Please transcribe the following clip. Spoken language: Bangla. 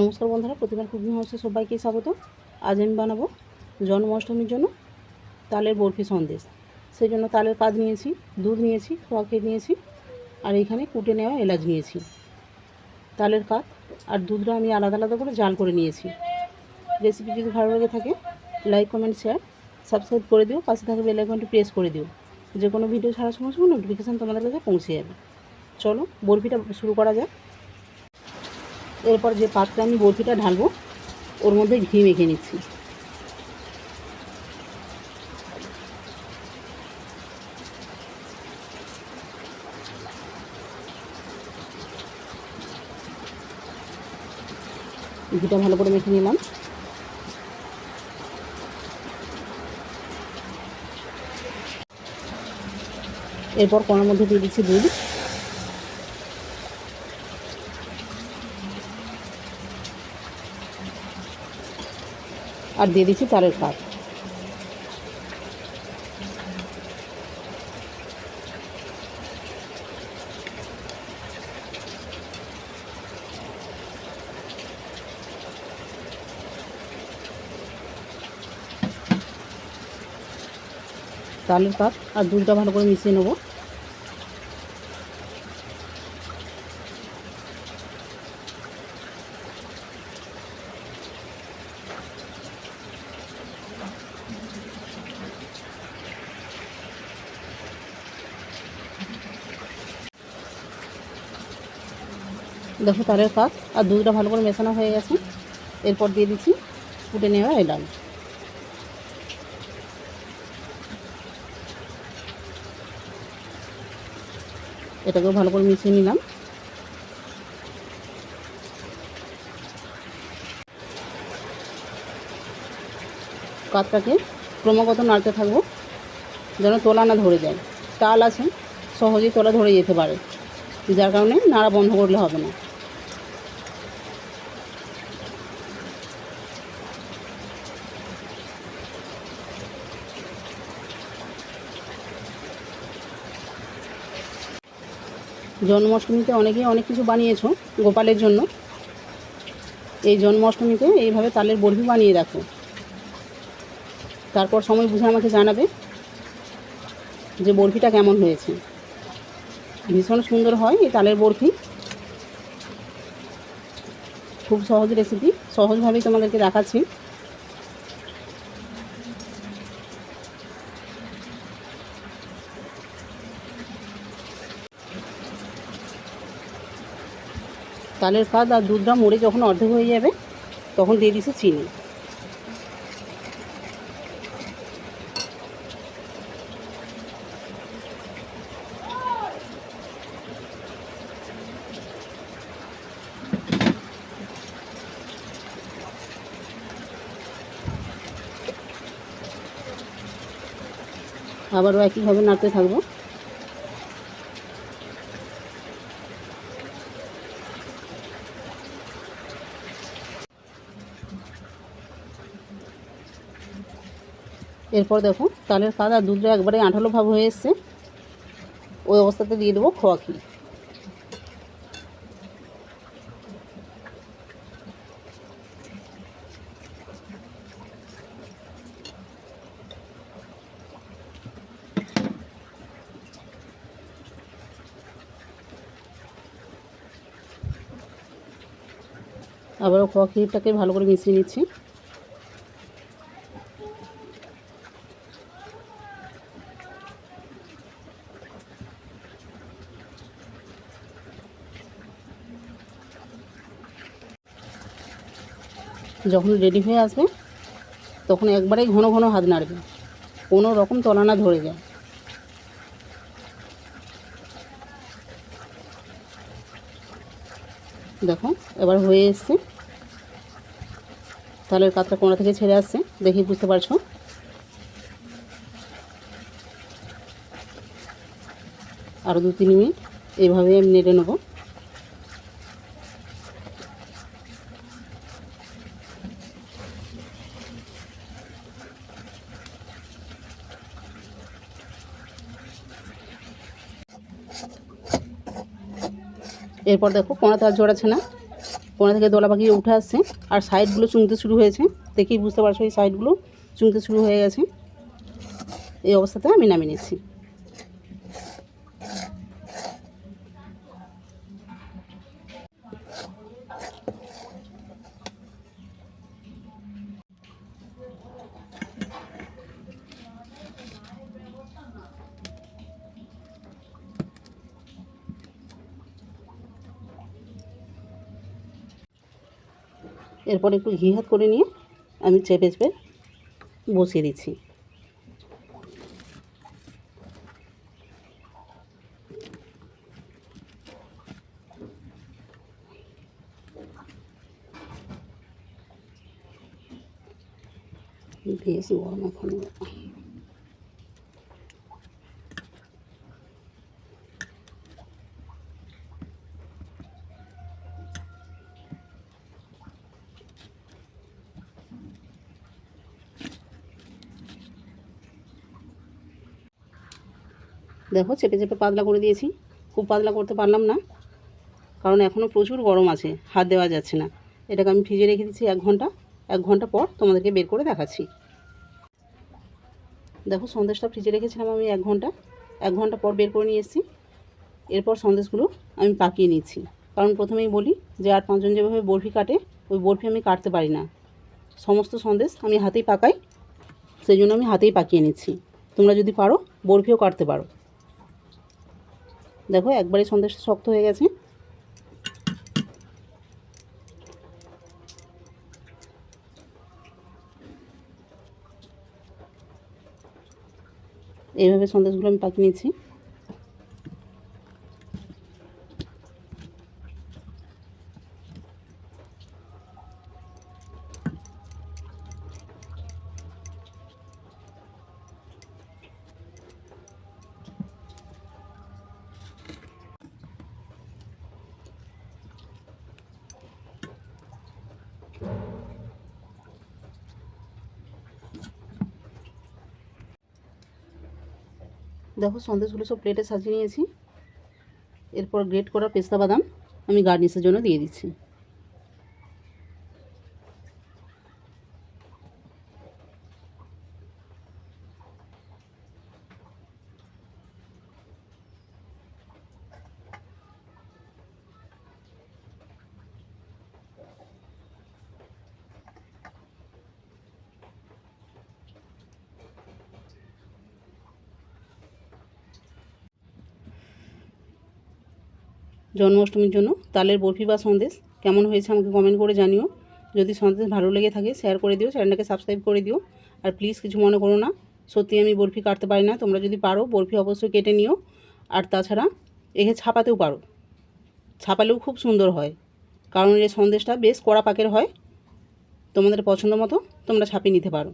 নমস্কার বন্ধুরা, প্রতিবার কুকিং হাউসে সবাইকে স্বাগত। আজ আমি বানাবো জন্মাষ্টমীর জন্য তালের বরফি সন্দেশ। সেই জন্য তালের কাজ নিয়েছি, দুধ নিয়েছি খোয়া খেয়ে নিয়েছি, আর এইখানে কুটে নেওয়া এলাচ নিয়েছি। তালের কাপ আর দুধটা আমি আলাদা আলাদা করে জাল করে নিয়েছি। রেসিপি যদি ভালো লেগে থাকে, লাইক, কমেন্ট, শেয়ার, সাবস্ক্রাইব করে দিও, পাশে থাকা বেল আইকনটি প্রেস করে দিও। যে কোনো ভিডিও ছাড়ার সময় সময় নোটিফিকেশান তোমাদের কাছে পৌঁছে যাবে। চলো বরফিটা শুরু করা যাক। এরপর যে পাত্রে আমি বরফিটা ঢালবো, ওর মধ্যে ঘি মেখে নিচ্ছি। ঘিটা ভালো করে মেখে নিলাম। এরপর কড়ার মধ্যে দিয়ে দিচ্ছি দুধ। আর দিয়ে দিচ্ছি চালের কাপ চালের কাপ আর দুধটা ভালো করে মিশিয়ে নেব। দেখো তালের কাপ আর দুধটা ভালো করে মেশানো হয়ে গেছে। এরপর দিয়ে দিচ্ছি ফুটে নেওয়া এই ডাল। এটাকেও ভালো করে মিশিয়ে নিলাম। কাতটাকে ক্রমাগত নাড়তে থাকব, যেন তোলা না ধরে যায়। তাল আছে, সহজেই তোলা ধরে যেতে পারে, যার কারণে নাড়া বন্ধ করলে হবে না। জন্মাষ্টমীতে অনেকেই অনেক কিছু বানিয়েছো গোপালের জন্য। এই জন্মাষ্টমীতে এইভাবে তালের বরফি বানিয়ে রাখো তারপর সময় বুঝে আমাকে জানাবে যে বরফিটা কেমন হয়েছে। ভীষণ সুন্দর হয় এই তালের বরফি। খুব সহজ রেসিপি সহজভাবেই তোমাদেরকে দেখাচ্ছি। তালের কাদ আর দুধটা মরে যখন অর্ধেক হয়ে যাবে, তখন দিয়ে দিছি চিনি। আবারও একইভাবে নাড়তে থাকব। এরপর দেখো তালের কাদ দুধটা একবারে আঠালো ভাব হয়ে এসছে। ওই অবস্থাতে দিয়ে দেবো খোয়া ক্ষীর। আবারও খোয়া ক্ষীরটাকে ভালো করে মিশিয়ে নিচ্ছি। যখন রেডি হয়ে আসবে, তখন একবারেই ঘন ঘন হাত নাড়বে। কোনো রকম তলানা ধরে যায়। দেখো, এবার হয়ে এসছে। তাহলে কাতটা কোনা থেকে ছেড়ে আসছে দেখি বুঝতে পারছ। আরও দু তিন মিনিট এইভাবে আমি নেড়ে নেব। এরপর দেখো কোনাতে আর জোড়াচ্ছে না। কোনা থেকে দোলা পাখি উঠে আসছে। আর সাইডগুলো চুনতে শুরু হয়েছে। দেখেই বুঝতে পারছ এই সাইডগুলো চুনতে শুরু হয়ে গেছে। এই অবস্থাতে আমি নামিয়ে নিচ্ছি। এরপর একটু ঘি হাত করে নিয়ে আমি চেপে চেপে বসিয়ে দিচ্ছি। বেশ গরম এখন। দেখো চেপে চেপে পাতলা করে দিয়েছি। খুব পাতলা করতে পারলাম না, কারণ এখনও প্রচুর গরম আছে, হাত দেওয়া যাচ্ছে না। এটাকে আমি ফ্রিজে রেখে দিচ্ছি এক ঘণ্টা এক ঘণ্টা পর তোমাদেরকে বের করে দেখাচ্ছি। দেখো সন্দেশটা ফ্রিজে রেখেছিলাম আমি এক ঘণ্টা এক ঘণ্টা পর বের করে নিয়ে এসেছি। এরপর সন্দেশগুলো আমি পাকিয়ে নিচ্ছি। কারণ প্রথমেই বলি যে আর পাঁচজন যেভাবে বরফি কাটে, ওই বরফি আমি কাটতে পারি না। সমস্ত সন্দেশ আমি হাতেই পাকাই, সেই জন্য আমি হাতেই পাকিয়ে নিচ্ছি। তোমরা যদি পারো, বরফিও কাটতে পারো। দেখো একবারে সন্দেশটা শক্ত হয়ে গেছে। এইভাবে সন্দেশগুলো আমি পাকিয়ে নিচ্ছি। দেখো সন্দেশগুলো সব প্লেটে সাজিয়ে নিয়েছি। এরপর গ্রেট করা পেস্তা বাদাম আমি গার্নিশের জন্য দিয়ে দিচ্ছি। জন্মাষ্টমীর জন্য। তালের বরফি বা সন্দেশ, কেমন হয়েছে আমাকে কমেন্ট করে জানিও। যদি সন্দেশ ভালো লেগে থাকে শেয়ার করে দিও চ্যানেলটাকে সাবস্ক্রাইব করে দিও। আর প্লিজ কিছু মনে করো না, সত্যি আমি বরফি কাটতে পারি না, তোমরা যদি পারো, বরফি অবশ্যই কেটে নিও। আর তাছাড়া, একে ছাপাতেও পারো। ছাপালেও খুব সুন্দর হয়। কারণ এই সন্দেশটা বেশ কড়া পাকের হয়। তোমাদের পছন্দ মতো তোমরা ছাপিয়ে নিতে পারো।